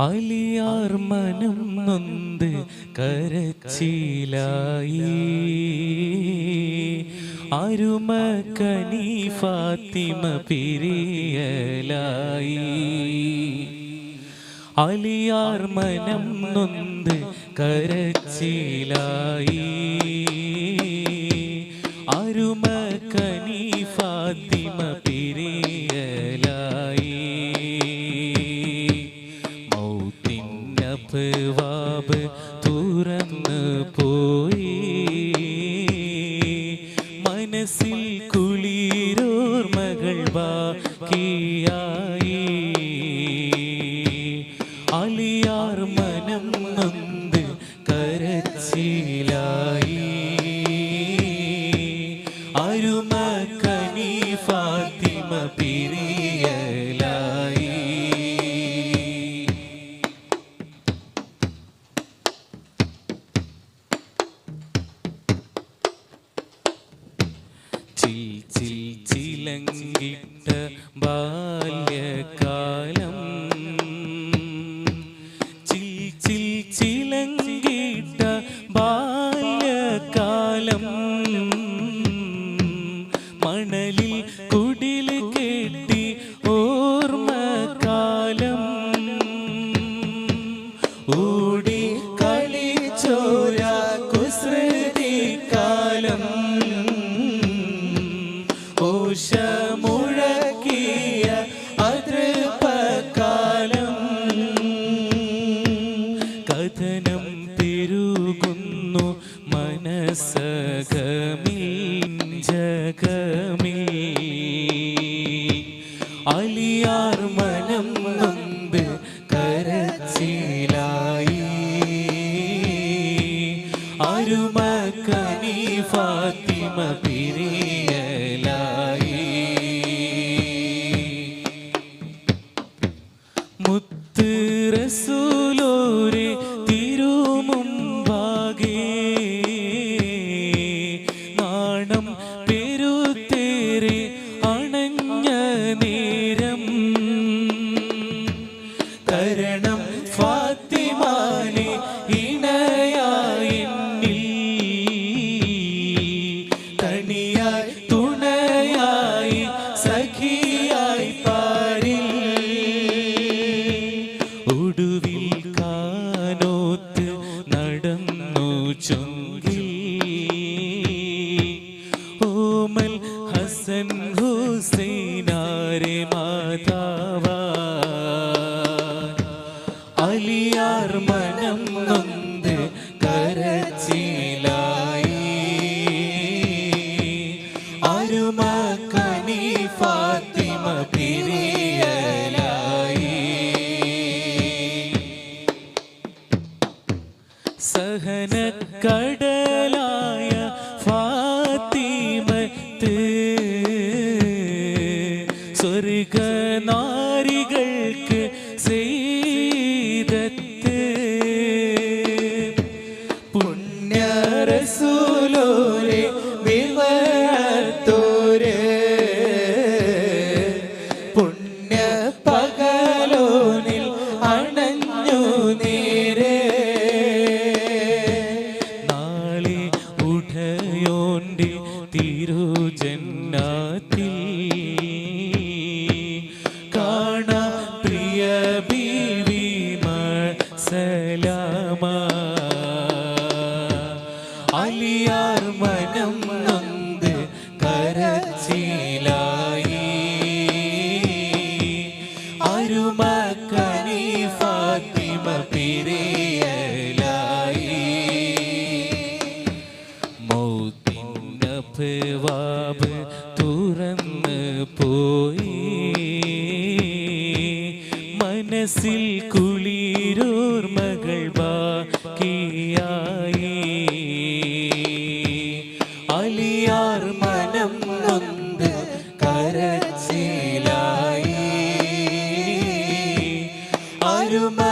അലിയാർ മനം നൊന്ത് കരച്ചിലായി. കനി ഫാത്തിമ പിരിയലായി. അലിയാർമനം നൊന്ത് കരച്ചിലായി. മനസ്സിൽ കുളിരോർമകൾ ബാക്കിയായി അലിയാർ മനം നൊന്ത് കരച്ചിലായി. അരുമ കനി ഫാത്തിമ പിരിയലായി ചിൽ ചിൽ ബാല്യകാലം. ചിൽ ചിൽ ചിലങ്കിട്ട ബാല്യകാലം. മണലിൽ കുടിൽ കെട്ടി ഓർമ്മകാലം. ഓടി കളിച്ചോര ജഗമിൽ അലിയാർ മനം നൊന്ത് കരച്ചിലായി. അരുമക്കനി ഫാത്തിമ ഫാത്തിമാനെ ഇണയായി തണിയായി തുണയായി സഖിയായി അലിയാർ മനം നൊന്ത് കരച്ചിലായി. അരുമക്കനി ഫാത്തിമ പിരിയലായി. സഹനക്കടലായ ഫാത്തിമത്ത് സ്വർഗനാരികൾക്ക് മനം നൊന്ത് കരച്ചിലായി. അരുമക്കനി ഫാത്തിമ പിരിയലായി. മൗത്തിനഭവാബ് തുറന്ന് പോയി. മനസ്സിൽ you man